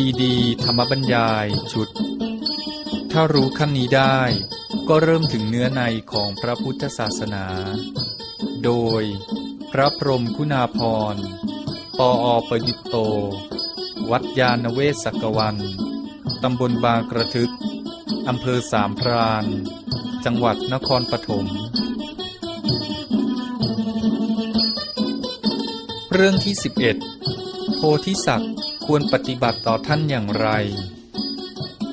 ซีดี ธรรมบรรยาย ชุด ถ้ารู้ขั้นนี้ได้ ก็เริ่มถึงเนื้อในของพระพุทธศาสนา โดย พระพรหมคุณาพร ปออประยุตโต วัดยาณเวศกวัน ตำบลบางกระทึก อำเภอสามพรานจังหวัดนครปฐมเรื่องที่ 11 โพธิสัตว์ ควรปฏิบัติต่อท่านอย่างไร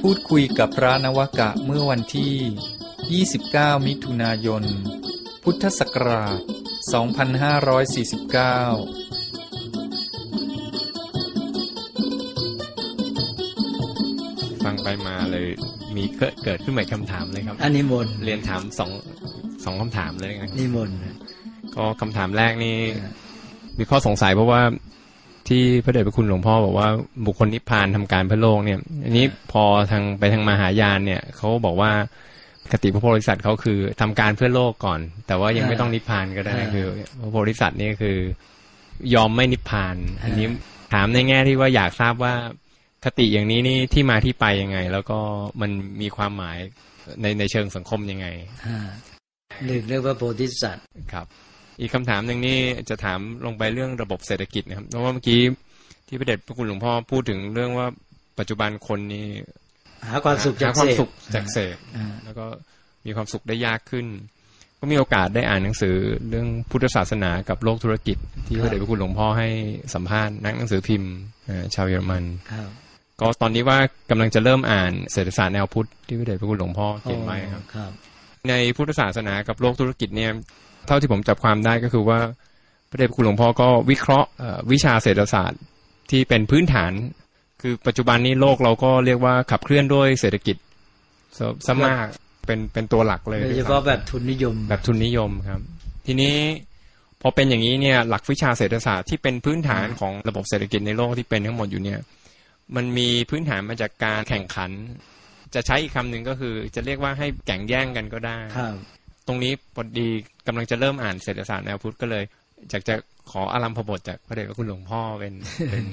พูดคุยกับพระนวกะเมื่อวันที่ 29 มิถุนายน พุทธศักราช 2549ฟังไปมาเลยมีเกิดเกิดขึ้นใหม่คำถามเลยครับอันนิมนต์เรียนถามสองสองคำถามเลยกันนิมนต์ก็คำถามแรกนี่มีข้อสงสัยเพราะว่า ที่พระเดชพระคุณหลวงพ่อบอกว่าบุคคลนิพพานทำการเพื่อโลกเนี่ย อันนี้พอทางไปทางมหายานเนี่ยเขาบอกว่าคติพระโพธิสัตว์เขาคือทำการเพื่อโลกก่อน แต่ว่ายังไม่ต้องนิพพานก็ได้คือพระโพธิสัตว์นี่คือยอมไม่นิพพาน อันนี้ถามในแง่ที่ว่าอยากทราบว่าคติอย่างนี้นี่ที่มาที่ไปยังไง แล้วก็มันมีความหมายในในเชิงสังคมยังไงอ่าหนึ่งเรียกว่าโพธิสัตว์ครับ อีกคำถามหนึ่งนี่จะถามลงไปเรื่องระบบเศรษฐกิจนะครับเพราะว่าเมื่อกี้ที่พระเดชพระคุณหลวงพ่อพูดถึงเรื่องว่าปัจจุบันคนนี่หาความสุขจากหความเสพสุขจากเสพอ่าแล้วก็มีความสุขได้ยากขึ้น ก็มีโอกาสได้อ่านหนังสือเรื่องพุทธศาสนากับโลกธุรกิจ ที่พระเดชพระคุณหลวงพ่อให้สัมภาษณ์นักหนังสือพิมพ์เอ่อชาวเยอรมันครับก็ตอนนี้ว่ากำลังจะเริ่มอ่านเศรษฐศาสตร์แนวพุทธที่พระเดชพระคุณหลวงพ่อเขียนไว้ครับครับในพุทธศาสนากับโลกธุรกิจเนี่ย เท่าที่ผมจับความได้ก็คือว่าพระเดชพระคุณหลวงพ่อก็วิเคราะห์เอ่อวิชาเศรษฐศาสตร์ที่เป็นพื้นฐาน คือปัจจุบันนี้โลกเราก็เรียกว่าขับเคลื่อนด้วยเศรษฐกิจซะซะมากเป็นเป็นตัวหลักเลยโดยด้วเฉยพาะซ้ำแบบทุนนิยม แบบทุนนิยมครับ ทีนี้พอเป็นอย่างนี้เนี่ยหลักวิชาเศรษฐศาสตร์ที่เป็นพื้นฐานของระบบเศรษฐกิจในโลกที่เป็นทั้งหมดอยู่เนี่ย มันมีพื้นฐานมาจากการแข่งขัน จะใช้อีกคำหนึ่งก็คือ จะเรียกว่าให้แข่งแย่งกันก็ได้ครับ ตรงนี้พอดีกำลังจะเริ่มอ่านเศรษฐศาสตร์แนวพุทธก็เลยอยากจะขออารัมพบทจากพระเดชพระคุณหลวงพ่อเป็นเป็น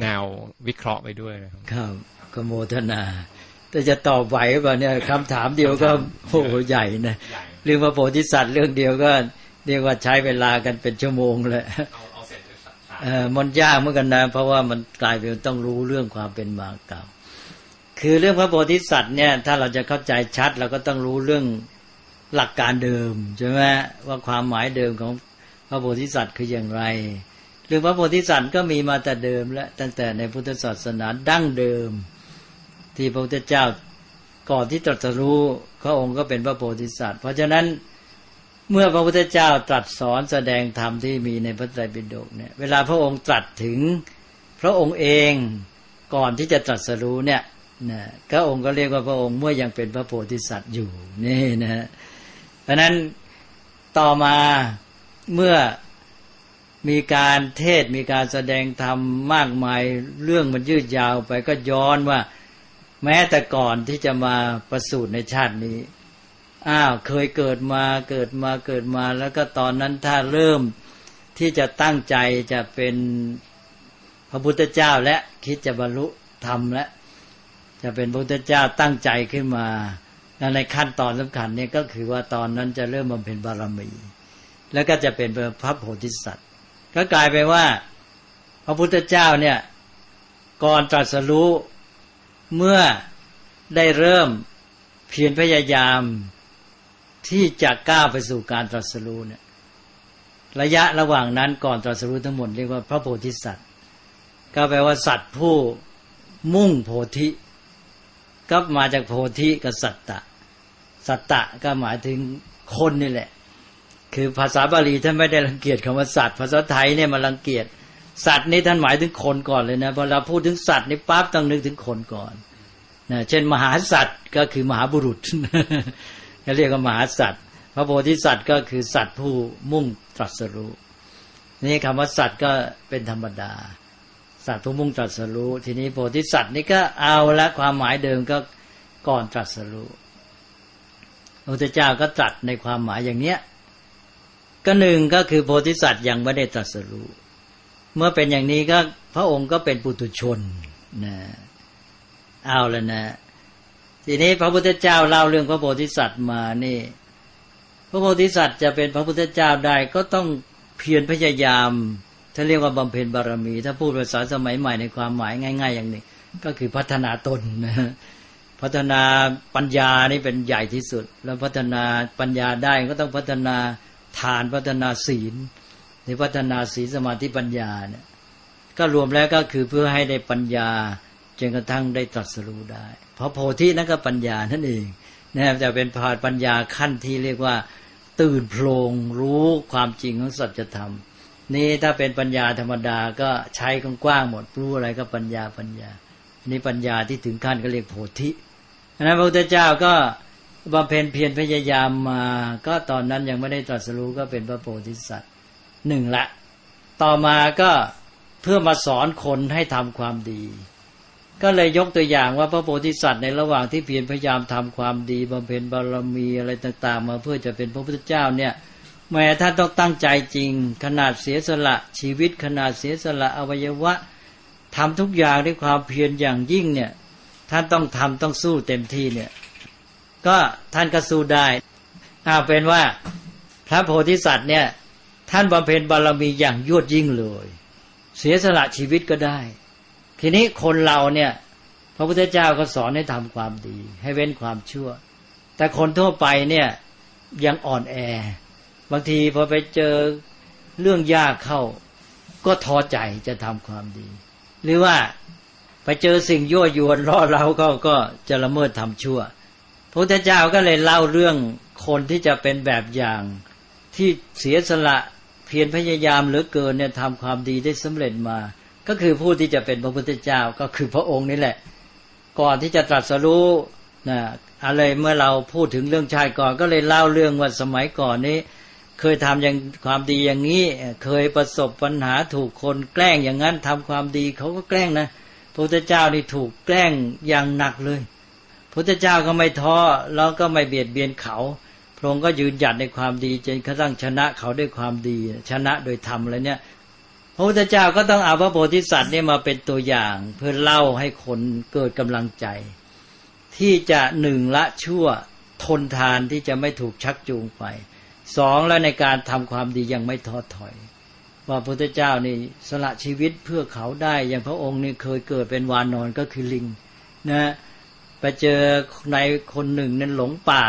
แนววิเคราะห์ไปด้วยนะครับครับก็โมทนา แต่จะตอบไหวหรือเปล่าเนี่ยคำถามเดียวก็โอ้โหใหญ่นะเรื่องพระโพธิสัตว์เรื่องเดียวก็เรียกว่าใช้เวลากันเป็นชั่วโมงเลยเออมันยากเหมือนกันนะ เพราะว่ามันกลายเป็นต้องรู้เรื่องความเป็นมาเก่า คือเรื่องพระโพธิสัตว์เนี่ย ถ้าเราจะเข้าใจชัดเราก็ต้องรู้เรื่อง หลักการเดิมใช่ไหมว่าความหมายเดิมของพระโพธิสัตว์คืออย่างไรเรื่องพระโพธิสัตว์ก็มีมาแต่เดิมและตั้งแต่ในพุทธศาสนาดั้งเดิม ที่พระพุทธเจ้าก่อนที่ตรัสรู้พระองค์ก็เป็นพระโพธิสัตว์ เพราะฉะนั้นเมื่อพระพุทธเจ้าตรัสสอนแสดงธรรมที่มีในพระไตรปิฎกเนี่ยเวลาพระองค์ตรัสถึงพระองค์เองก่อนที่จะตรัสรู้เนี่ยนะพระองค์ก็เรียกว่าพระองค์เมื่อยังเป็นพระโพธิสัตว์อยู่นี่นะฮะ เพราะนั้นต่อมาเมื่อมีการเทศมีการแสดงธรรมมากมายเรื่องมันยืดยาวไปก็ย้อนว่า แม้แต่ก่อนที่จะมาประสูติในชาตินี้อ้าวเคยเกิดมาเกิดมาเกิดมา แล้วก็ตอนนั้นถ้าเริ่มที่จะตั้งใจจะเป็นพระพุทธเจ้าและคิดจะบรรลุธรรมและจะเป็นพระพุทธเจ้าตั้งใจขึ้นมา แล้วในขั้นตอนสำคัญเนี่ยก็คือว่าตอนนั้นจะเริ่มบำเพ็ญบารมี แล้วก็จะเป็นพระโพธิสัตว์ ก็กลายไปนว่า พระพุทธเจ้าเนี่ยก่อนตรัสรู้เมื่อได้เริ่มเพียรพยายามที่จะก้าวไปสู่การตรัสรู้เนี่ยระยะระหว่างนั้นก่อนตรัสรู้ทั้งหมดเรียกว่าพระโพธิสัตว์ ก็แปลว่าสัตว์ผู้มุ่งโพธิ ก็มาจากโพธิกับสัตตะ สัตตะก็หมายถึงคนนี่แหละ คือภาษาบาลีท่านไม่ได้รังเกียจคำว่าสัตว์ภาษาไทยเนี่ยมันรังเกียจสัตว์นี่ท่านหมายถึงคนก่อนเลยนะพอเราพูดถึงสัตว์นี่ปั๊บต้องนึกถึงคนก่อนนะเช่น มหาสัตว์ก็คือมหาบุรุษเขาเรียกว่ามหาสัตว์พระโพธิสัตว์ก็คือสัตว์ผู้มุ่งตรัสรู้นี่คำว่าสัตว์ก็เป็นธรรมดา สัตว์ผู้มุ่งตรัสรู้ ทีนี้โพธิสัตว์นี่ก็เอาละความหมายเดิมก็ก่อนตรัสรู้ พระพุทธเจ้าก็ตรัสในความหมายอย่างเนี้ยก็หนึ่งก็คือโพธิสัตว์ยังไม่ได้ตรัสรู้เมื่อเป็นอย่างนี้ก็พระองค์ก็เป็นปุถุชนนะเอาแล้วนะ ทีนี้พระพุทธเจ้าเล่าเรื่องพระโพธิสัตว์มานี่ พระโพธิสัตว์จะเป็นพระพุทธเจ้าได้ก็ต้องเพียรพยายามถ้าเรียกว่าบำเพ็ญบารมี ถ้าพูดภาษาสมัยใหม่ในความหมายง่าย ๆ อย่างนี้ก็คือพัฒนาตนนะ พัฒนาปัญญานี่เป็นใหญ่ที่สุด แล้วพัฒนาปัญญาได้ก็ต้องพัฒนาทานพัฒนาศีลหรือพัฒนาศีลสมาธิปัญญาเนี่ยก็รวมแล้วก็คือเพื่อให้ได้ปัญญาจนกระทั่งได้ตรัสรู้ได้ เพราะโพธินั่นก็ปัญญานั่นเองนะครับจะเป็นพาปัญญาขั้นที่เรียกว่า ตื่นโพลงรู้ความจริงของสัจธรรม นี่ถ้าเป็นปัญญาธรรมดาก็ใช้กว้างๆหมดรู้อะไรก็ปัญญาปัญญาอันนี้ปัญญาที่ถึงขั้นก็เรียกโพธิ นั้นพระพุทธเจ้าก็บำเพ็ญเพียรพยายามมา ก็ตอนนั้นยังไม่ได้ตรัสรู้ก็เป็นพระโพธิสัตว์หนึ่งละ ต่อมาก็เพื่อมาสอนคนให้ทำความดี ก็เลยยกตัวอย่างว่าพระโพธิสัตว์ในระหว่างที่เพียรพยายามทำความดีบำเพ็ญบารมีอะไรต่างๆ มาเพื่อจะเป็นพระพุทธเจ้าเนี่ยแม้ท่านต้องตั้งใจจริง ขนาดเสียสละชีวิตขนาดเสียสละอวัยวะทำทุกอย่างด้วยความเพียรอย่างยิ่งเนี่ย ท่านต้องทำต้องสู้เต็มที่เนี่ย ก็ท่านก็สู้ได้เอาเป็นว่าพระโพธิสัตว์เนี่ย ท่านบำเพ็ญบารมีอย่างยวดยิ่งเลย เสียสละชีวิตก็ได้ ทีนี้คนเราเนี่ย พระพุทธเจ้าก็สอนให้ทำความดี ให้เว้นความชั่ว แต่คนทั่วไปเนี่ยยังอ่อนแอ บางทีพอไปเจอเรื่องยากเข้า ก็ท้อใจจะทำความดี หรือว่า ไปเจอสิ่งยั่วยวนล่อเราก็ก็จะละเมิดทำชั่วพระพุทธเจ้าก็เลยเล่าเรื่องคนที่จะเป็นแบบอย่างที่เสียสละเพียรพยายามเหลือเกินเนี่ยทำความดีได้สำเร็จมา ก็คือผู้ที่จะเป็นพระพุทธเจ้าก็คือพระองค์นี่แหละ ก่อนที่จะตรัสรู้นะอะไรเมื่อเราพูดถึงเรื่องชาติก่อนก็เลยเล่าเรื่องว่าสมัยก่อนนี้ เคยทำอย่างความดีอย่างนี้ เคยประสบปัญหาถูกคนแกล้งอย่างนั้นทำความดีเขาก็แกล้งนะ พระพุทธเจ้านี่ถูกแกล้งอย่างหนักเลยพระพุทธเจ้าก็ไม่ท้อแล้วก็ไม่เบียดเบียนเขา พระองค์ก็ยืนหยัดในความดีจนกระทั่งชนะเขาด้วยความดี ชนะโดยธรรมอะไรเนี่ยพระพุทธเจ้าก็ต้องเอาพระโพธิสัตว์นี่มาเป็นตัวอย่างเพื่อเล่าให้คนเกิดกำลังใจ ที่จะหนึ่งละชั่วทนทานที่จะไม่ถูกชักจูงไปสองแล้วในการทำความดียังไม่ท้อถอย ว่าพระพุทธเจ้านี่สละชีวิตเพื่อเขาได้ อย่างพระองค์นี่เคยเกิดเป็นวานนอนก็คือลิงนะไปเจอในคนหนึ่งนั้นหลงป่า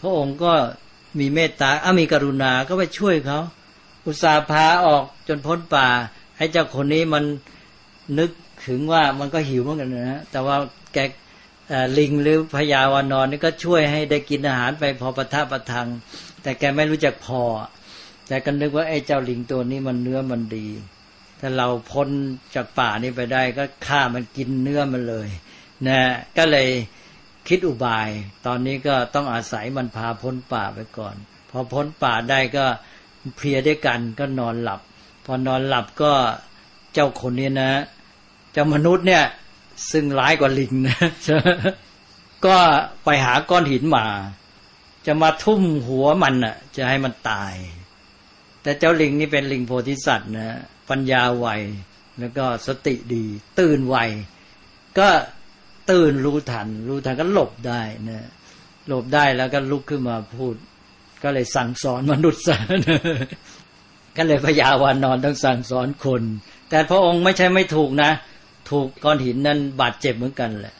พระองค์ก็มีเมตตาอามีกรุณาก็ไปช่วยเขา อุตสาห์พาออกจนพ้นป่าให้เจ้าคนนี้มันนึกถึงว่ามันก็หิวเหมือนกันนะแต่ว่าแกลิงหรือพญาวานอนนี่ก็ช่วยให้ได้กินอาหารไปพอประทับประทัง แต่แกไม่รู้จักพอ แต่ก็นึกว่าไอ้เจ้าลิงตัวนี้มันเนื้อมันดี ถ้าเราพ้นจากป่านี้ไปได้ก็ฆ่ามันกินเนื้อมันเลยนะก็เลยคิดอุบาย ตอนนี้ก็ต้องอาศัยมันพาพ้นป่าไปก่อน พอพ้นป่าได้ก็เพลียด้วยกันก็นอนหลับ พอนอนหลับก็เจ้าคนนี้นะ เจ้ามนุษย์เนี่ย ซึ่งร้ายกว่าลิงนะก็ไปหาก้อนหินมา จะมาทุ่มหัวมันอะ จะให้มันตาย แต่เจ้าลิงนี่เป็นลิงโพธิสัตว์นะปัญญาไวแล้วก็สติดี ตื่นไวก็ตื่นรู้ทัน รู้ทันก็หลบได้นะหลบได้แล้วก็ลุกขึ้นมาพูด ก็เลยสั่งสอนมนุษย์ซะก็เลยพยาวานอนต้องสั่งสอนคน แต่พระองค์ไม่ใช่ไม่ถูกนะ ถูกก้อนหินนั้นบาดเจ็บเหมือนกันแหละ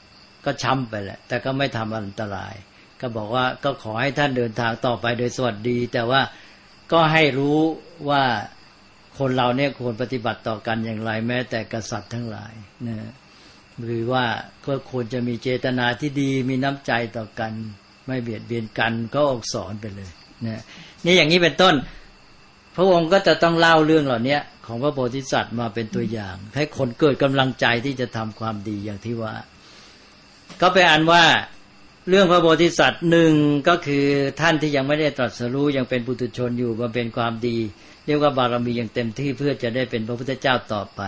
ก็ช้ำไปแหละ แต่ก็ไม่ทำอันตราย ก็บอกว่าก็ขอให้ท่านเดินทางต่อไปโดยสวัสดี แต่ว่า ก็ให้รู้ว่าคนเราเนี่ยควรปฏิบัติต่อกันอย่างไรแม้ แต่กษัตริย์ทั้งหลายนะหรือว่าก็ควรจะมีเจตนาที่ดีมีน้ำใจต่อกัน ไม่เบียดเบียนกันก็ออกสอนไปเลยนะนี่อย่างนี้เป็นต้น พระองค์ก็จะต้องเล่าเรื่องเหล่านี้ของพระโพธิสัตว์มาเป็นตัวอย่าง ให้คนเกิดกำลังใจที่จะทำความดีอย่างที่ว่า ก็ไปอ่านว่า เรื่องพระโพธิสัตว์หนึ่งก็คือท่านที่ยังไม่ได้ตรัสรู้ยังเป็นปุถุชนอยู่มาเป็นความดี เรียกว่าบารมีอย่างเต็มที่เพื่อจะได้เป็นพระพุทธเจ้าต่อไป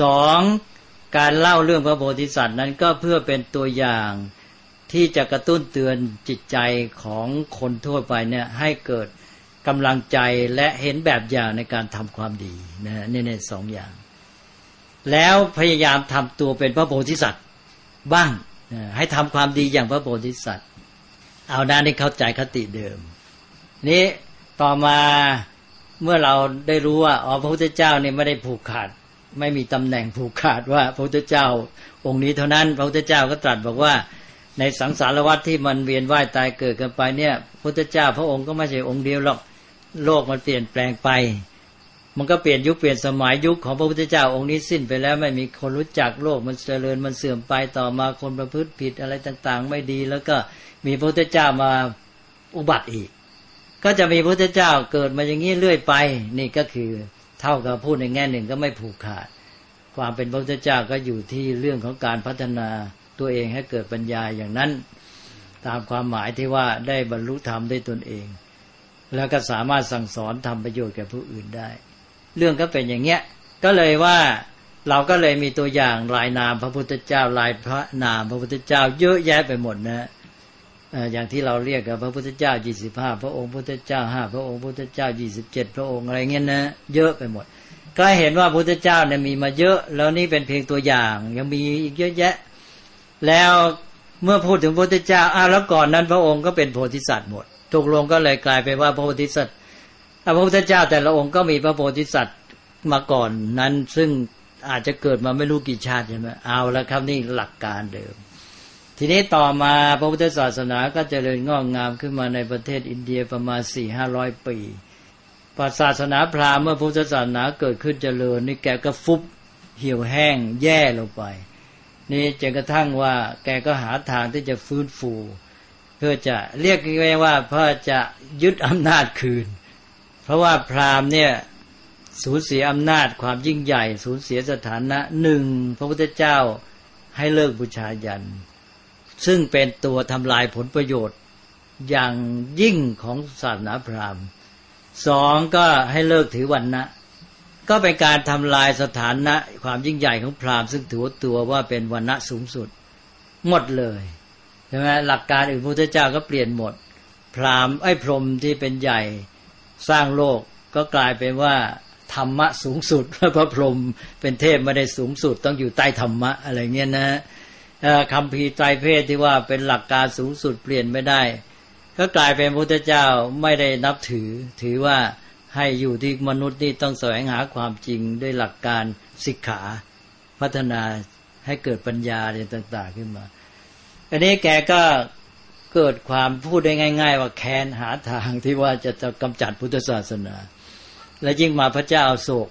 สองการเล่าเรื่องพระโพธิสัตว์นั้นก็เพื่อเป็นตัวอย่างที่จะกระตุ้นเตือนจิตใจของคนทั่วไปเนี่ยให้เกิดกำลังใจและเห็นแบบอย่างในการทำความดีนะนี่สองอย่าง แล้วพยายามทำตัวเป็นพระโพธิสัตว์บ้าง ให้ทำความดีอย่างพระโพธิสัตว์ เอาด้านนี้เข้าใจคติเดิม นี้ต่อมาเมื่อเราได้รู้ว่าอ๋อพระพุทธเจ้าเนี่ยไม่ได้ผูกขาด ไม่มีตำแหน่งผูกขาดว่าพระพุทธเจ้า องค์นี้เท่านั้นพระพุทธเจ้าก็ตรัสบอกว่า ในสังสารวัฏที่มันเวียนว่ายตายเกิดกันไปเนี่ยพระพุทธเจ้าพระองค์ก็ไม่ใช่องค์เดียวหรอกโลกมันเปลี่ยนแปลงไป มันก็เปลี่ยนยุคเปลี่ยนสมัยยุคของพระพุทธเจ้าองค์นี้สิ้นไปแล้วไม่มีคนรู้จักโลกมันเจริญมันเสื่อมไปต่อมาคนประพฤติผิดอะไรต่าง ๆ ไม่ดี แล้วก็มีพระพุทธเจ้ามาอุบัติอีก ก็จะมีพระพุทธเจ้าเกิดมาอย่างนี้เรื่อยไป นี่ก็คือเท่ากับพูดในแง่หนึ่งก็ไม่ผูกขาด ความเป็นพระพุทธเจ้าก็อยู่ที่เรื่องของการพัฒนาตัวเองให้เกิดปัญญาอย่างนั้น ตามความหมายที่ว่าได้บรรลุธรรมด้วยตนเอง แล้วก็สามารถสั่งสอนทำประโยชน์แก่ผู้อื่นได้ เรื่องก็เป็นอย่างเงี้ยก็เลยว่าเราก็เลยมีตัวอย่างลายนามพระพุทธเจ้าลายพระนามพระพุทธเจ้าเยอะแยะไปหมดนะอย่างที่เราเรียกกับพระพุทธเจ้ายี่สิบห้าพระองค์พุทธเจ้าห้าพระองค์พุทธเจ้ายี่สิบเจ็ดพระองค์อะไรเงี้ยนะเยอะไปหมด ก็เห็นว่าพุทธเจ้าเนี่ยมีมาเยอะแล้วนี่เป็นเพียงตัวอย่างยังมีอีกเยอะแยะ แล้วเมื่อพูดถึงพระพุทธเจ้าอ้าวแล้วก่อนนั้นพระองค์ก็เป็นโพธิสัตว์หมดตกลงก็เลยกลายเป็นว่าพระโพธิสัตว์ พระพุทธเจ้าแต่ละองค์ก็มีพระโพธิสัตว์มาก่อนนั้นซึ่งอาจจะเกิดมาไม่รู้กี่ชาติใช่ไหมเอาแล้วครับนี่หลักการเดิม ทีนี้ต่อมาพระพุทธศาสนาก็เจริญงอกงามขึ้นมาในประเทศอินเดียประมาณสี่ห้าร้อยปีศาสนาพราหมณ์เมื่อพุทธศาสนาเกิดขึ้นเจริญนี่แกก็ฟุบเหี่ยวแห้งแย่ลงไป นี่จนกระทั่งว่าแกก็หาทางที่จะฟื้นฟู เพื่อจะเรียกง่ายว่าเพื่อจะยึดอำนาจคืน เพราะว่าพราหมณ์เนี่ยสูญเสียอำนาจความยิ่งใหญ่ สูญเสียสถานะหนึ่งพระพุทธเจ้าให้เลิกบูชายัน ซึ่งเป็นตัวทำลายผลประโยชน์อย่างยิ่งของศาสนาพราหมณ์สองก็ให้เลิกถือวันนะก็เป็นการทำลายสถานะความยิ่งใหญ่ของพราหมณ์ซึ่งถือตัวว่าเป็นวันณะสูงสุด หมดเลยใช่ไหมหลักการอื่นพระพุทธเจ้าก็เปลี่ยนหมด พราหมณ์ไอ้พรหมที่เป็นใหญ่ สร้างโลกก็กลายเป็นว่าธรรมะสูงสุดพระพรหมเป็นเทพไม่ได้สูงสุดต้องอยู่ใต้ธรรมะอะไรเงี้ยนะคำพีไตรเพศที่ว่าเป็นหลักการสูงสุดเปลี่ยนไม่ได้ ก็กลายเป็นพระพุทธเจ้าไม่ได้นับถือ ถือว่าให้อยู่ที่มนุษย์นี่ต้องแสวงหาความจริงด้วยหลักการศิกขาพัฒนาให้เกิดปัญญาอะไรต่าง ๆ ขึ้นมา อันนี้แกก็ เกิดความพูดได้ง่าย ๆ ว่าแค้นหาทางที่ว่าจะจะกำจัดพุทธศาสนา และยิ่งมาพระเจ้าโศก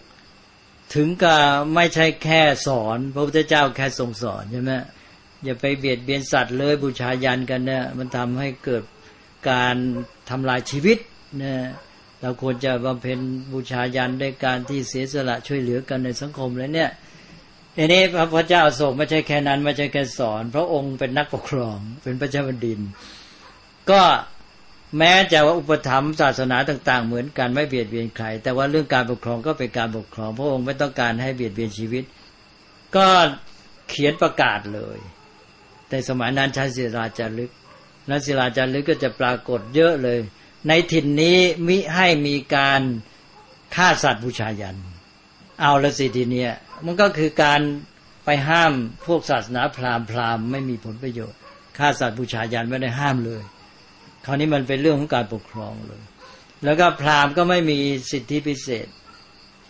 ถึงกับไม่ใช่แค่สอน พระพุทธเจ้าแค่ทรงสอนใช่ไหมอย่าไปเบียดเบียนสัตว์เลยบูชายันกันเนี่ยมันทำให้เกิดการทำลายชีวิตเนี่ยเราควรจะบำเพ็ญบูชายันด้วยการที่เสียสละช่วยเหลือกันในสังคมแล้วเนี่ย ทีนี้พระพุทธเจ้าทรงไม่ใช่แค่นั้นไม่ใช่แค่สอน พระองค์เป็นนักปกครองเป็นพระเจ้าแผ่นดิน ก็แม้จะว่าอุปถัมภ์ศาสนาต่าง ๆ เหมือนกันไม่เบียดเบียนใคร แต่ว่าเรื่องการปกครองก็เป็นการปกครอง พระองค์ไม่ต้องการให้เบียดเบียนชีวิต ก็เขียนประกาศเลย แต่สมัยนั้นใช้ศิลาจารึกนัศิลาจารึกก็จะปรากฏเยอะเลย ในถิ่นนี้มิให้มีการฆ่าสัตว์บูชายัน เอาละสิทีเนี้ย มันก็คือการไปห้ามพวกศาสนาพราหมณ์พราหมณ์ไม่มีผลประโยชน์ฆ่าสัตว์บูชายันไม่ได้ห้ามเลย คราวนี้มันเป็นเรื่องของการปกครองเลย แล้วก็พราหมณ์ก็ไม่มีสิทธิพิเศษ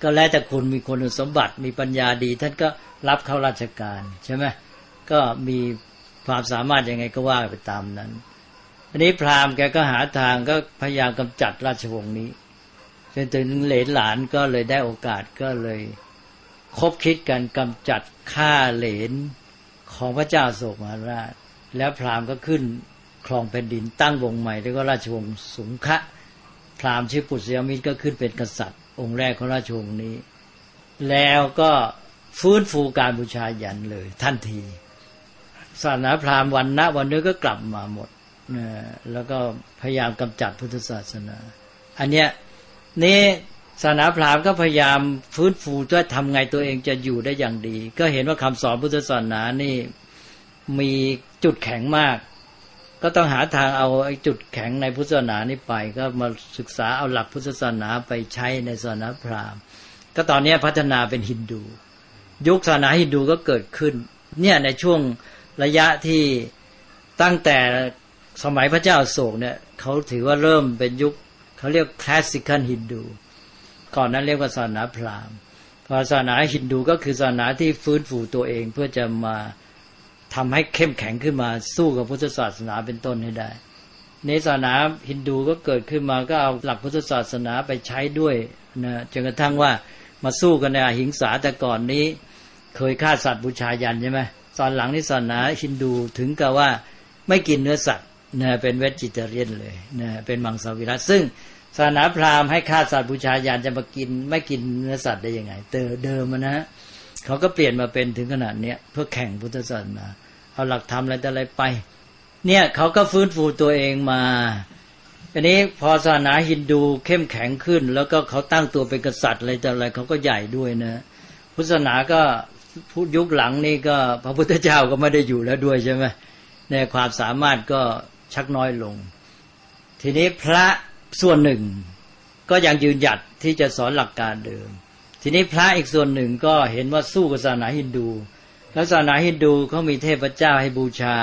ก็แล้วแต่คุณมีคนสมบัติมีปัญญาดี ท่านก็รับเข้าราชการใช่ไหมก็มีความสามารถยังไงก็ว่าไปตามนั้น อันนี้พราหมณ์แกก็หาทางก็พยายามกำจัดราชวงศ์นี้จนถึงเหลนหลานก็เลยได้โอกาสก็เลย คบคิดกันกำจัดฆ่าเหลนของพระเจ้าโศกมหาราช แล้วพราหมณ์ก็ขึ้นครองแผ่นดินตั้งวงใหม่แล้วก็ราชวงศ์สุงคะพราหมณ์ชื่อปุษยมิตรก็ขึ้นเป็นกษัตริย์ องค์แรกของราชวงศ์นี้ แล้วก็ฟื้นฟูการบูชายันเลยทันทีศาสนาพราหมณ์วันนะวันนี้ก็กลับมาหมดนะแล้วก็พยายามกำจัดพุทธศาสนา อันเนี้ยนี้ ศาสนาพราหมณ์ก็พยายามฟื้นฟูว่าทำไงตัวเองจะอยู่ได้อย่างดี ก็เห็นว่าคำสอนพุทธศาสนานี่มีจุดแข็งมาก ก็ต้องหาทางเอาไอ้จุดแข็งในพุทธศาสนานี้ไป ก็มาศึกษาเอาหลักพุทธศาสนาไปใช้ในศาสนาพราหมณ์ ก็ตอนนี้พัฒนาเป็นฮินดู ยุคศาสนาฮินดูก็เกิดขึ้น เนี่ยในช่วงระยะที่ตั้งแต่สมัยพระเจ้าโศกเนี่ยเขาถือว่าเริ่มเป็นยุคเขาเรียกคลาสสิคันฮินดู ก่อนนั้นเรียกว่าศาสนาพราหมณ์พอศาสนาฮินดูก็คือศาสนาที่ฟื้นฟูตัวเองเพื่อจะมาทำให้เข้มแข็งขึ้นมาสู้กับพุทธศาสนาเป็นต้นให้ได้ ในศาสนาฮินดูก็เกิดขึ้นมาก็เอาหลักพุทธศาสนาไปใช้ด้วยนะจนกระทั่งว่ามาสู้กันในอหิงสาแต่ก่อนนี้ เคยฆ่าสัตว์บูชายันใช่ไหมตอนหลังนี่ศาสนาฮินดูถึงกับว่าไม่กินเนื้อสัตว์นะเป็นเวจิเตเรียนเลยนะเป็นมังสวิรัตซึ่ง ศาสนาพราหมณ์ให้ฆ่าสัตว์บูชายันจะมากินไม่กินเนื้อสัตว์ได้ยังไงเตอเดิมนะเขาก็เปลี่ยนมาเป็นถึงขนาดเนี้ยเพื่อแข่งพุทธศาสนาเอาหลักธรรมอะไรแต่อะไรไป เนี่ยเขาก็ฟื้นฟูตัวเองมาอันนี้พอศาสนาฮินดูเข้มแข็งขึ้น แล้วก็เขาตั้งตัวเป็นกษัตริย์อะไรแต่อะไรเขาก็ใหญ่ด้วยนะพุทธศาสนาก็พุทธยุคหลังนี่ก็พระพุทธเจ้าก็ไม่ได้อยู่แล้วด้วยใช่ไหมในความสามารถก็ชักน้อยลง ทีนี้พระ ส่วนหนึ่งก็ยังยืนหยัดที่จะสอนหลักการเดิม ทีนี้พระอีกส่วนหนึ่งก็เห็นว่าสู้กับศาสนาฮินดู แล้วศาสนาฮินดูเขามีเทพเจ้าให้บูชา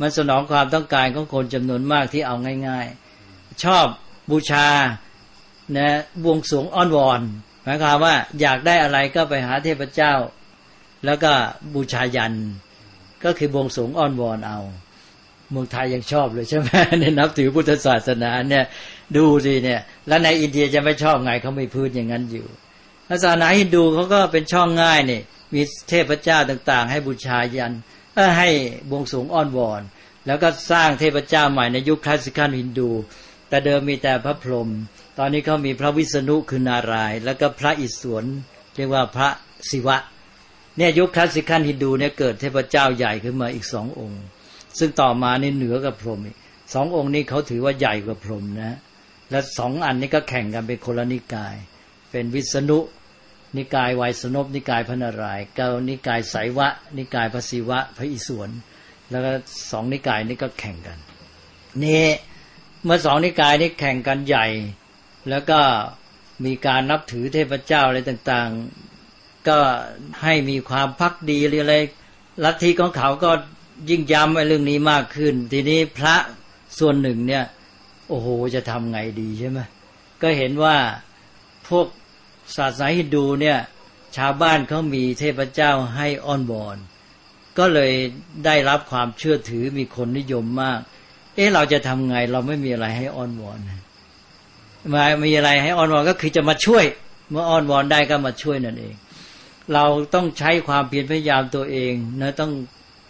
มันสนองความต้องการของคนจำนวนมากที่เอาง่าย ๆ ชอบบูชานะบวงสรวงอ้อนวอนหมายความว่าอยากได้อะไรก็ไปหาเทพเจ้า แล้วก็บูชายัน ก็คือบวงสรวงอ้อนวอนเอา เมืองไทยยังชอบเลยใช่ไหมเนี่ยนับถือพุทธศาสนาเนี่ย ดูสิเนี่ย แล้วในอินเดียจะไม่ชอบไงเขาไม่พูดอย่างนั้นอยู่ศาสนาฮินดูเขาก็เป็นช่องง่ายเนี่ยมีเทพเจ้าต่าง ๆ ให้บูชายันให้บวงสรวงอ้อนวอน แล้วก็สร้างเทพเจ้าใหม่ในยุคคลาสสิคันฮินดู แต่เดิมมีแต่พระพรหมตอนนี้เขามีพระวิษณุคือนาราย แล้วก็พระอิศวรเรียกว่าพระศิวะเนี่ยยุคคลาสสิคันฮินดูเนี่ยเกิดเทพเจ้าใหญ่ขึ้นมาอีกสององค์ ซึ่งต่อมานี่เหนือกับพรหมสององค์นี้เขาถือว่าใหญ่กว่าพรหมนะ และสองอันนี้ก็แข่งกันเป็นคนละนิกาย เป็นวิษณุ นิกายไวยสนบนิกายพระนารายณ์กับนิกายไสยวะ นิกายพระศิวะ พระอิศวรแล้วก็สองนิกายนี้ก็แข่งกันนี่เมื่อสองนิกายนี้แข่งกันใหญ่ แล้วก็มีการนับถือเทพเจ้าอะไรต่างๆ ก็ให้มีความพักดีอะไรลัทธิของเขาก็ยิ่งย้ำไอ้เรื่องนี้มากขึ้น ทีนี้พระส่วนหนึ่งเนี่ย โอ้โหจะทำไงดีใช่ไหมก็เห็นว่าพวกศาสนาฮินดูเนี่ยชาวบ้านเขามีเทพเจ้าให้อ้อนวอนก็เลยได้รับความเชื่อถือมีคนนิยมมาก เอ๊ะเราจะทำไง เราไม่มีอะไรให้อ้อนวอนมามีอะไรให้อ้อนวอนก็คือจะมาช่วย เมื่ออ้อนวอนได้ก็มาช่วยนั่นเอง เราต้องใช้ความเพียรพยายามตัวเองนะต้อง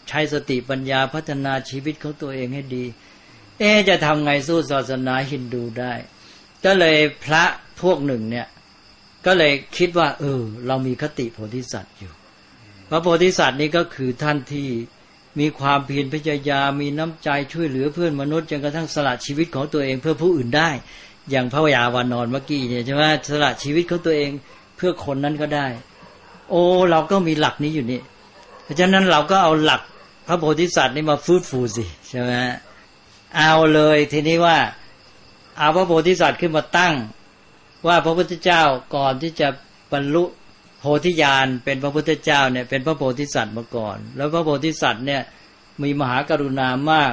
ใช้สติปัญญาพัฒนาชีวิตของตัวเองให้ดี เอ๊จะทำไงสู้ศาสนาฮินดูได้ ก็เลยพระพวกหนึ่งเนี่ย ก็เลยคิดว่า เออ เรามีคติโพธิสัตว์อยู่พระโพธิสัตว์นี่ก็คือท่านที่มีความเพียรพยายามมีน้ำใจช่วยเหลือเพื่อนมนุษย์จนกระทั่งสละชีวิตของตัวเองเพื่อผู้อื่นได้ อย่างพระยาวานอนเมื่อกี้เนี่ยใช่ไหมสละชีวิตของตัวเองเพื่อคนนั้นก็ได้ โอ้เราก็มีหลักนี้อยู่นี่ เพราะฉะนั้นเราก็เอาหลักพระโพธิสัตว์นี่มาฟื้นฟูสิใช่ไหม เอาเลยทีนี้ว่า เอาพระโพธิสัตว์ขึ้นมาตั้ง ว่าพระพุทธเจ้าก่อนที่จะบรรลุโพธิญาณเป็นพระพุทธเจ้าเนี่ยเป็นพระโพธิสัตว์มาก่อน แล้วพระโพธิสัตว์เนี่ยมีมหากรุณามาก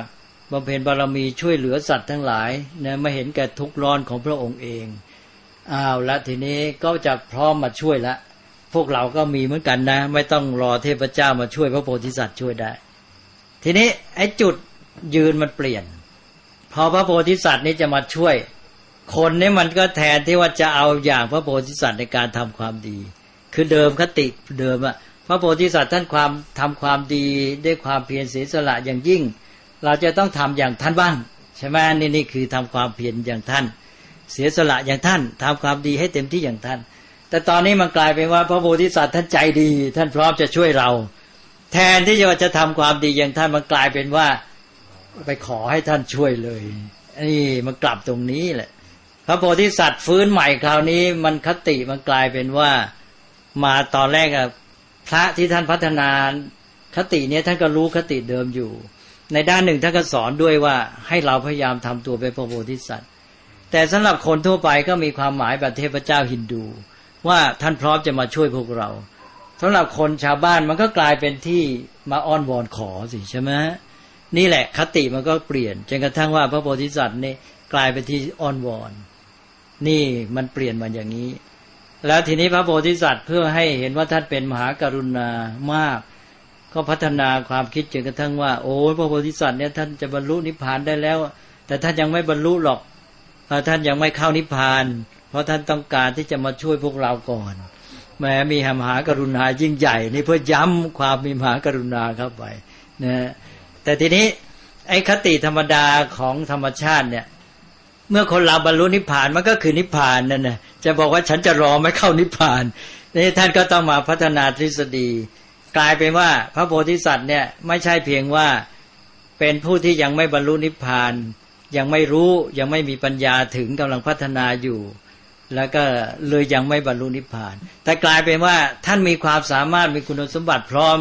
บำเพ็ญบารมีช่วยเหลือสัตว์ทั้งหลายเนี่ยไม่เห็นแก่ทุกข์ร้อนของพระองค์เองอ้าวแล้วทีนี้ก็จะพร้อมมาช่วยละ พวกเราก็มีเหมือนกันนะ ไม่ต้องรอเทพเจ้ามาช่วยพระโพธิสัตว์ช่วยได้ ทีนี้ไอ้จุดยืนมันเปลี่ยน พอพระโพธิสัตว์นี่จะมาช่วย คนนี่มันก็แทนที่ว่าจะเอาอย่างพระโพธิสัตว์ในการทำความดี คือเดิมคติเดิมอะพระโพธิสัตว์ท่านความทำความดีด้วยความเพียรเสียสละอย่างยิ่ง เราจะต้องทำอย่างท่านบ้างใช่ไหมนี่นี่คือทำความเพียรอย่างท่าน เสียสละอย่างท่านทำความดีให้เต็มที่อย่างท่าน แต่ตอนนี้มันกลายเป็นว่าพระโพธิสัตว์ท่านใจดี ท่านพร้อมจะช่วยเรา แทนที่จะจะทำความดีอย่างท่านมันกลายเป็นว่า ไปขอให้ท่านช่วยเลยนี่มันกลับตรงนี้แหละ พระโพธิสัตว์ฟื้นใหม่คราวนี้ มันคติมันกลายเป็นว่า มาตอนแรกอะพระที่ท่านพัฒนาคติเนี้ยท่านก็รู้คติเดิมอยู่ ในด้านหนึ่งท่านก็สอนด้วยว่าให้เราพยายามทำตัวเป็นพระโพธิสัตว์ แต่สำหรับคนทั่วไปก็มีความหมายแบบเทพเจ้าฮินดู ว่าท่านพร้อมจะมาช่วยพวกเราสำหรับคนชาวบ้านมันก็กลายเป็นที่มาอ้อนวอนขอสิใช่ไหม นี่แหละคติมันก็เปลี่ยนจนกระทั่งว่าพระโพธิสัตว์นี่กลายเป็นที่อ้อนวอน นี่มันเปลี่ยนมาอย่างนี้ แล้วทีนี้พระโพธิสัตว์เพื่อให้เห็นว่าท่านเป็นมหากรุณามาก ก็พัฒนาความคิดจนกระทั่งว่า โอ้พระโพธิสัตว์เนี่ยท่านจะบรรลุนิพพานได้แล้ว แต่ท่านยังไม่บรรลุหรอกท่านยังไม่เข้านิพพาน เพราะท่านต้องการที่จะมาช่วยพวกเราก่อนแม้มีมหากรุณายิ่งใหญ่นี่เพื่อย้ำความมีมหากรุณาเข้าไปนะ แต่ทีนี้ไอ้คติธรรมดาของธรรมชาติเนี่ย เมื่อคนเราบรรลุนิพพานมันก็คือนิพพานนั่นนะจะบอกว่าฉันจะรอไม่เข้านิพพานนี่ท่านก็ต้องมาพัฒนาทฤษฎี กลายเป็นว่าพระโพธิสัตว์เนี่ยไม่ใช่เพียงว่าเป็นผู้ที่ยังไม่บรรลุนิพพาน ยังไม่รู้ยังไม่มีปัญญาถึงกำลังพัฒนาอยู่ แล้วก็เลยยังไม่บรรลุนิพพาน แต่กลายเป็นว่าท่านมีความสามารถมีคุณสมบัติพร้อม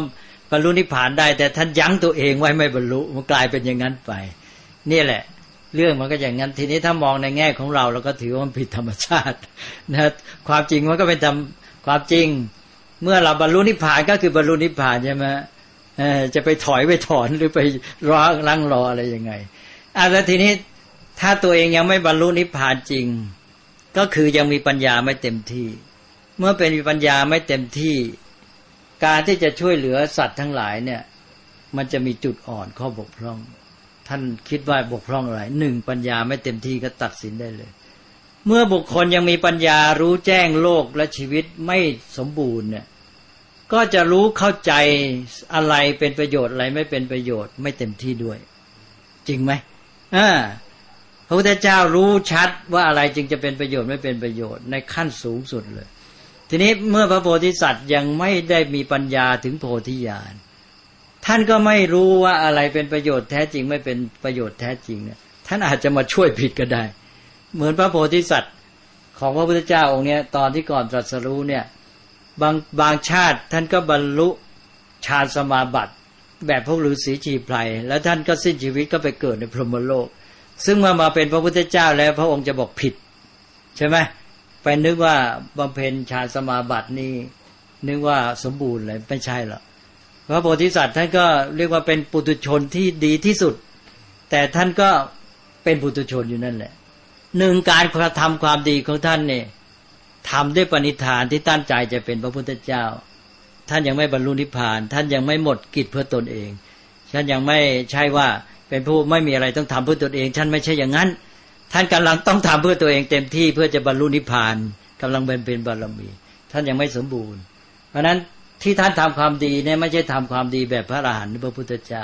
บรรลุนิพพานได้ แต่ท่านยั้งตัวเองไว้ไม่บรรลุมันกลายเป็นอย่างนั้นไป นี่แหละ เรื่องมันก็อย่างนั้นทีนี้ถ้ามองในแง่ของเราเราก็ถือว่ามันผิดธรรมชาตินะความจริงมันก็เป็นธรรมความจริง เมื่อเราบรรลุนิพพานก็คือบรรลุนิพพานใช่ไหมจะไปถอยไปถอนหรือไปรอลังรออะไรยังไงอะแล้วทีนี้ถ้าตัวเองยังไม่บรรลุนิพพานจริง ก็คือยังมีปัญญาไม่เต็มที่ เมื่อเป็นปัญญาไม่เต็มที่ การที่จะช่วยเหลือสัตว์ทั้งหลายเนี่ย มันจะมีจุดอ่อนข้อบกพร่อง ท่านคิดว่าบกพร่องอะไรหนึ่งปัญญาไม่เต็มที่ก็ตัดสินได้เลย เมื่อบุคคลยังมีปัญญารู้แจ้งโลกและชีวิตไม่สมบูรณ์เนี่ยก็จะรู้เข้าใจอะไรเป็นประโยชน์อะไรไม่เป็นประโยชน์ไม่เต็มที่ด้วย จริงไหมอ่าพระพุทธเจ้ารู้ชัดว่าอะไรจึงจะเป็นประโยชน์ไม่เป็นประโยชน์ในขั้นสูงสุดเลย ทีนี้เมื่อพระโพธิสัตว์ยังไม่ได้มีปัญญาถึงโพธิญาณท่านก็ไม่รู้ว่าอะไรเป็นประโยชน์แท้จริงไม่เป็นประโยชน์แท้จริงเนี่ยท่านอาจจะมาช่วยผิดก็ได้ เหมือนพระโพธิสัตว์ของพระพุทธเจ้าองค์นี้ตอนที่ก่อนตรัสรู้เนี่ยบางบางชาติท่านก็บรรลุฌานสมาบัติแบบพวกฤาษีชีไพรแล้วท่านก็สิ้นชีวิตก็ไปเกิดในพรหมโลก ซึ่งเมื่อมาเป็นพระพุทธเจ้าแล้วพระองค์จะบอกผิด ใช่ไหม ไปนึกว่าบำเพ็ญฌานสมาบัตินี่นึกว่าสมบูรณ์เลยไม่ใช่หรอกพระโพธิสัตว์ท่านก็เรียกว่าเป็นปุถุชนที่ดีที่สุด แต่ท่านก็เป็นปุถุชนอยู่นั่นแหละหนึ่งการกระทำความดีของท่านเนี่ยทำด้วยปณิธานที่ตั้งใจจะเป็นพระพุทธเจ้า ท่านยังไม่บรรลุนิพพาน ท่านยังไม่หมดกิจเพื่อตนเองท่านยังไม่ใช่ว่าเป็นผู้ไม่มีอะไรต้องทำเพื่อตนเองท่านไม่ใช่อย่างนั้น ท่านกำลังต้องทำเพื่อตัวเองเต็มที่เพื่อจะบรรลุนิพพานกำลังเป็นเป็นบารมี ท่านยังไม่สมบูรณ์ เพราะนั้นที่ท่านทำความดีเนี่ยไม่ใช่ทำความดีแบบพระอรหันต์พระพุทธเจ้า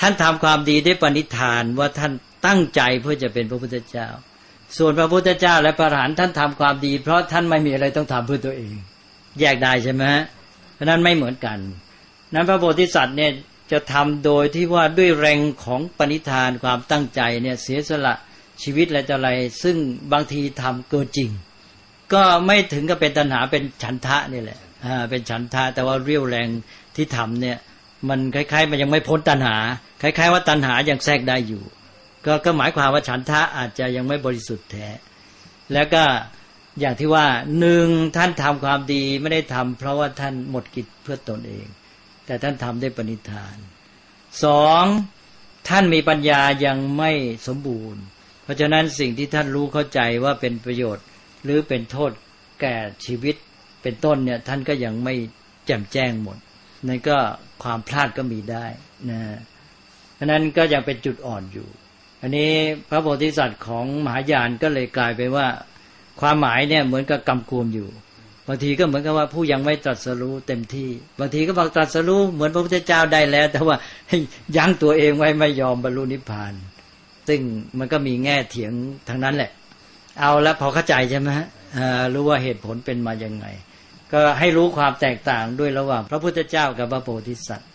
ท่านทำความดีด้วยปณิธานว่าท่านตั้งใจเพื่อจะเป็นพระพุทธเจ้า ส่วนพระพุทธเจ้าและพระอรหันต์ท่านทำความดี เพราะท่านไม่มีอะไรต้องทำเพื่อตัวเอง แยกได้ใช่ไหมเพราะนั้นไม่เหมือนกัน นั้นพระโพธิสัตว์เนี่ยจะทำโดยที่ว่าด้วยแรงของปณิธานความตั้งใจเนี่ยเสียสละ ชีวิตอะไรต่ออะไร ซึ่งบางทีทำเกินจริง ก็ไม่ถึงกับเป็นตัณหาเป็นฉันทะนี่แหละอ่าเป็นฉันทะแต่ว่าเรียวแรงที่ทำเนี่ย มันคล้ายๆ มันยังไม่พ้นตัณหา คล้าย ๆ ว่าตัณหายังแทรกได้อยู่ ก็ก็หมายความว่าฉันทะอาจจะยังไม่บริสุทธิ์แท้แล้วก็อย่างที่ว่าหนึ่งท่านทำความดีไม่ได้ทำเพราะว่าท่านหมดกิจเพื่อตนเอง แต่ท่านทำได้ปณิธานสองท่านมีปัญญายังไม่สมบูรณ์ เพราะฉะนั้นสิ่งที่ท่านรู้เข้าใจว่าเป็นประโยชน์ หรือเป็นโทษแก่ชีวิต เป็นต้นเนี่ยท่านก็ยังไม่แจ่มแจ้งหมดนั่นก็ความพลาดก็มีได้นะเพราะนั้นก็ยังเป็นจุดอ่อนอยู่ อันนี้พระโพธิสัตว์ของมหายานก็เลยกลายไปว่า ความหมายเนี่ยเหมือนกับกำกวมอยู่บางทีก็เหมือนกับว่าผู้ยังไม่ตรัสรู้เต็มที่ บางทีก็บอกตรัสรู้เหมือนพระพุทธเจ้าได้แล้ว แต่ว่ายั้งตัวเองไว้ไม่ยอมบรรลุนิพพาน ซึ่งมันก็มีแง่เถียงทางนั้นแหละ เอาแล้วพอเข้าใจใช่ไหมฮะรู้ว่าเหตุผลเป็นมาอย่างไง ก็ให้รู้ความแตกต่างด้วยระหว่าง พระพุทธเจ้ากับพระโพธิสัตว์